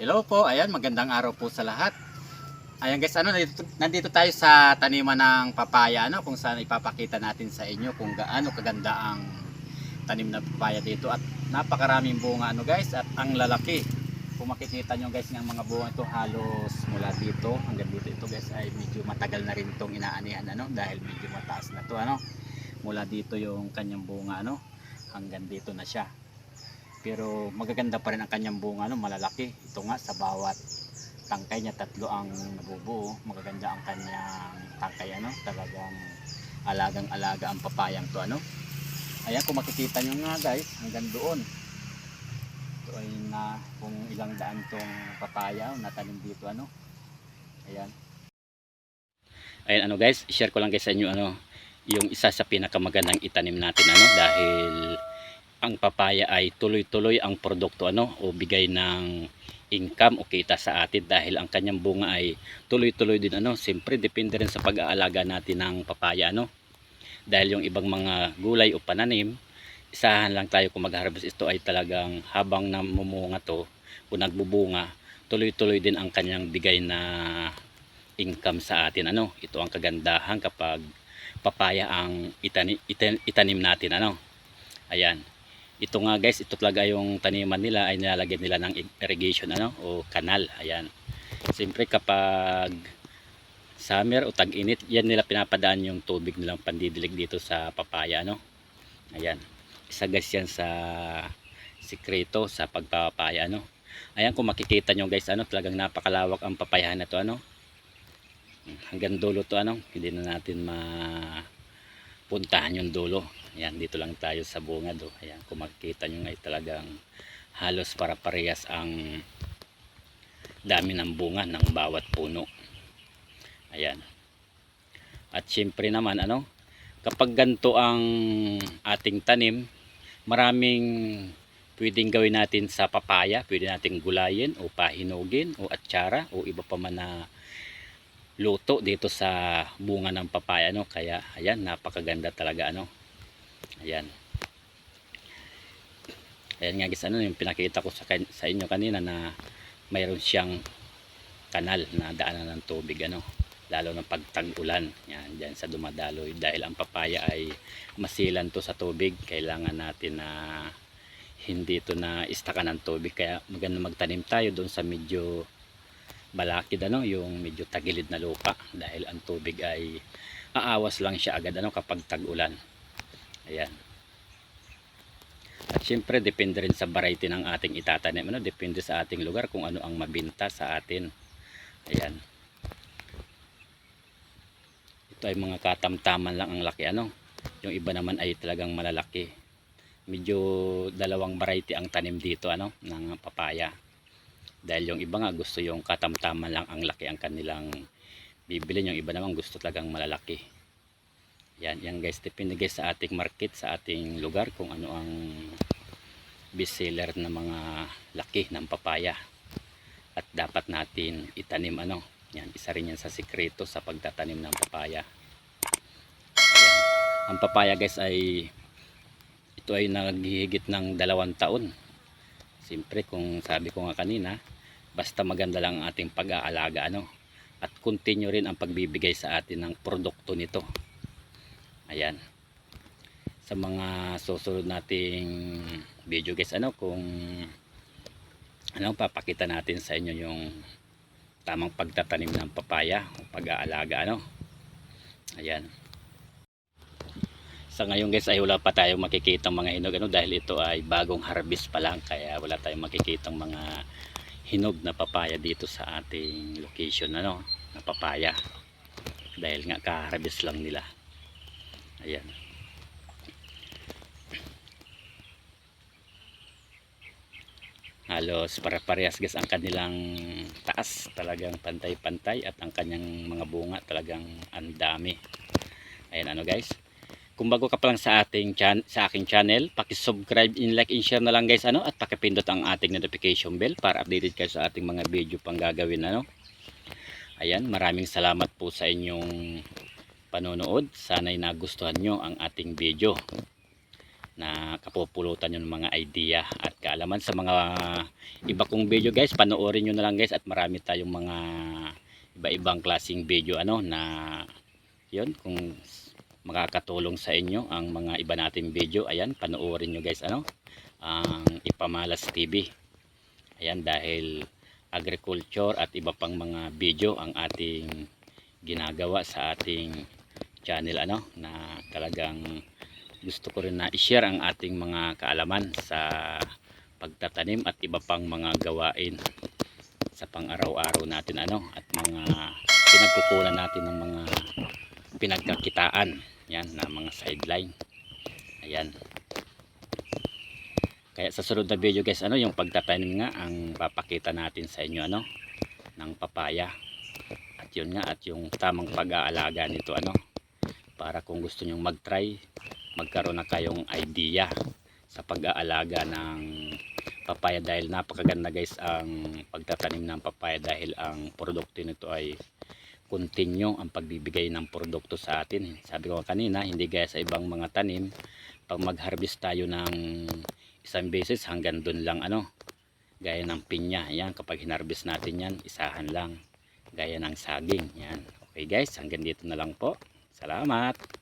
Hello po, ayan, magandang araw po sa lahat. Ayan guys, ano, nandito, nandito tayo sa taniman ng papaya, ano, kung saan ipapakita natin sa inyo kung gaano kaganda ang tanim na papaya dito at napakaraming bunga ano guys at ang lalaki. Kung makikita nyo guys ng mga bunga ito halos mula dito hanggang dito ito guys ay medyo matagal na rin itong inaanihan ano dahil medyo mataas na to ano. Mula dito yung kanyang bunga ano hanggang dito na siya pero magaganda pa rin ang kanyang bunga no? Malalaki. Ito nga sa bawat tangkay niya tatlo ang nabubuo. Magaganda ang kanyang tangkay ano? Talagang alagang alaga ang papayang to ano? Ayan kung makikita nyo nga guys hanggang doon. Ito ay na kung ilang daan tong papaya na tanim dito ano? Ayan. Ayan ano guys share ko lang guys sa inyo ano yung isa sa pinakamagandang itanim natin ano dahil ang papaya ay tuloy-tuloy ang produkto ano o bigay ng income o kita sa atin dahil ang kanyang bunga ay tuloy-tuloy din ano. Siyempre depende rin sa pag-aalaga natin ng papaya ano. Dahil yung ibang mga gulay o pananim isahan lang tayo kung mag-harvest. Ito ay talagang habang namumunga to o nagbubunga tuloy-tuloy din ang kanyang bigay na income sa atin ano. Ito ang kagandahan kapag papaya ang itani, itan- itanim natin ano. Ayan ito nga guys ito talaga yung taniman nila ay nilalagyan nila ng irrigation ano o kanal ayan. Siyempre kapag summer o tag-init yan nila pinapadaan yung tubig nilang pandidilig dito sa papaya ano. Ayan. Isa guys yan sa sikreto sa pagpapaya ano. Ayan kung makikita nyo guys ano talagang napakalawak ang papayahan na to ano. Hanggang dulo to ano hindi na natin mapuntahan yung dulo Ayan, dito lang tayo sa bunga do. Ayan, kung makikita nyo ay talagang halos para parehas ang dami ng bunga ng bawat puno. Ayan. At syempre naman ano, kapag ganito ang ating tanim, maraming pwedeng gawin natin sa papaya, pwede nating gulayin o pahinugin o atsara o iba pa man na luto dito sa bunga ng papaya no? Kaya ayan napakaganda talaga ano? Ayan. Ayan nga guys, ano yung pinakita ko sa, sa inyo kanina na mayroon siyang kanal na daanan ng tubig ano? Lalo ng pagtag-ulan. Yan diyan sa dumadaloy. Dahil ang papaya ay masilan to sa tubig. Kailangan natin na hindi to na istakan ng tubig. Kaya maganda magtanim tayo doon sa medyo balakid ano yung medyo tagilid na lupa dahil ang tubig ay aawas lang siya agad ano kapag tag-ulan Ayan. At syempre, depende rin sa variety ng ating itatanim. Ano? Depende sa ating lugar kung ano ang mabinta sa atin. Ayan. Ito ay mga katamtaman lang ang laki. Ano? Yung iba naman ay talagang malalaki. Medyo dalawang variety ang tanim dito ano? ng papaya. Dahil yung iba nga gusto yung katamtaman lang ang laki ang kanilang bibili. Yung iba naman gusto talagang malalaki. Yan, yan guys, depende guys sa ating market, sa ating lugar kung ano ang best seller na mga laki ng papaya. At dapat natin itanim ano. Yan, isa rin yan sa sikreto sa pagtatanim ng papaya. Yan. Ang papaya guys ay ito ay naghihigit ng dalawang taon. Siyempre kung sabi ko nga kanina, basta maganda lang ang ating pag-aalaga ano. At continue rin ang pagbibigay sa atin ng produkto nito. Ayan. Sa mga susunod nating video guys ano kung ano papakita natin sa inyo yung tamang pagtatanim ng papaya o pag-aalaga ano? Ayan sa ngayon guys ay wala pa tayong makikitang mga hinog ano dahil ito ay bagong harvest pa lang kaya wala tayong makikitang mga hinog na papaya dito sa ating location ano na papaya dahil nga ka-harvest lang nila Ayan. Halos para-parehas guys ang kanilang taas. Talagang pantay-pantay at ang kanyang mga bunga talagang ang dami. Ayan ano guys. Kung bago ka pa lang sa ating chan sa aking channel, paki-subscribe, in-like, in-share na lang guys ano at paki-pindot ang ating notification bell para updated kayo sa ating mga video pang gagawin ano. Ayan, maraming salamat po sa inyong panonood. Sana'y nagustuhan nyo ang ating video na kapupulutan yung mga idea at kaalaman sa mga iba kong video guys panoorin nyo na lang guys at marami tayong mga iba-ibang klaseng video ano na yun kung makakatulong sa inyo ang mga iba nating video. Ayan panoorin nyo guys ano ang Ipamalas TV ayan dahil agriculture at iba pang mga video ang ating ginagawa sa ating channel ano na talagang gusto ko rin na i-share ang ating mga kaalaman sa pagtatanim at iba pang mga gawain sa pang-araw-araw natin ano at mga pinagkukunan natin ng mga pinagkakitaan. Yan na mga sideline. Ayan. Kaya sa sunod na video guys ano yung pagtatanim nga ang papakita natin sa inyo ano ng papaya. At yun nga at yung tamang pag-aalaga nito ano para kung gusto nyong mag-try magkaroon na kayong idea sa pag-aalaga ng papaya. Dahil napakaganda guys ang pagtatanim ng papaya dahil ang produkto nito ay continue ang pagbibigay ng produkto sa atin. Sabi ko kanina hindi gaya sa ibang mga tanim pag mag-harvest tayo ng isang beses hanggang dun lang ano gaya ng pinya yan kapag hinarvest natin yan isahan lang gaya ng saging yan. Okay guys hanggang dito na lang po. Salamat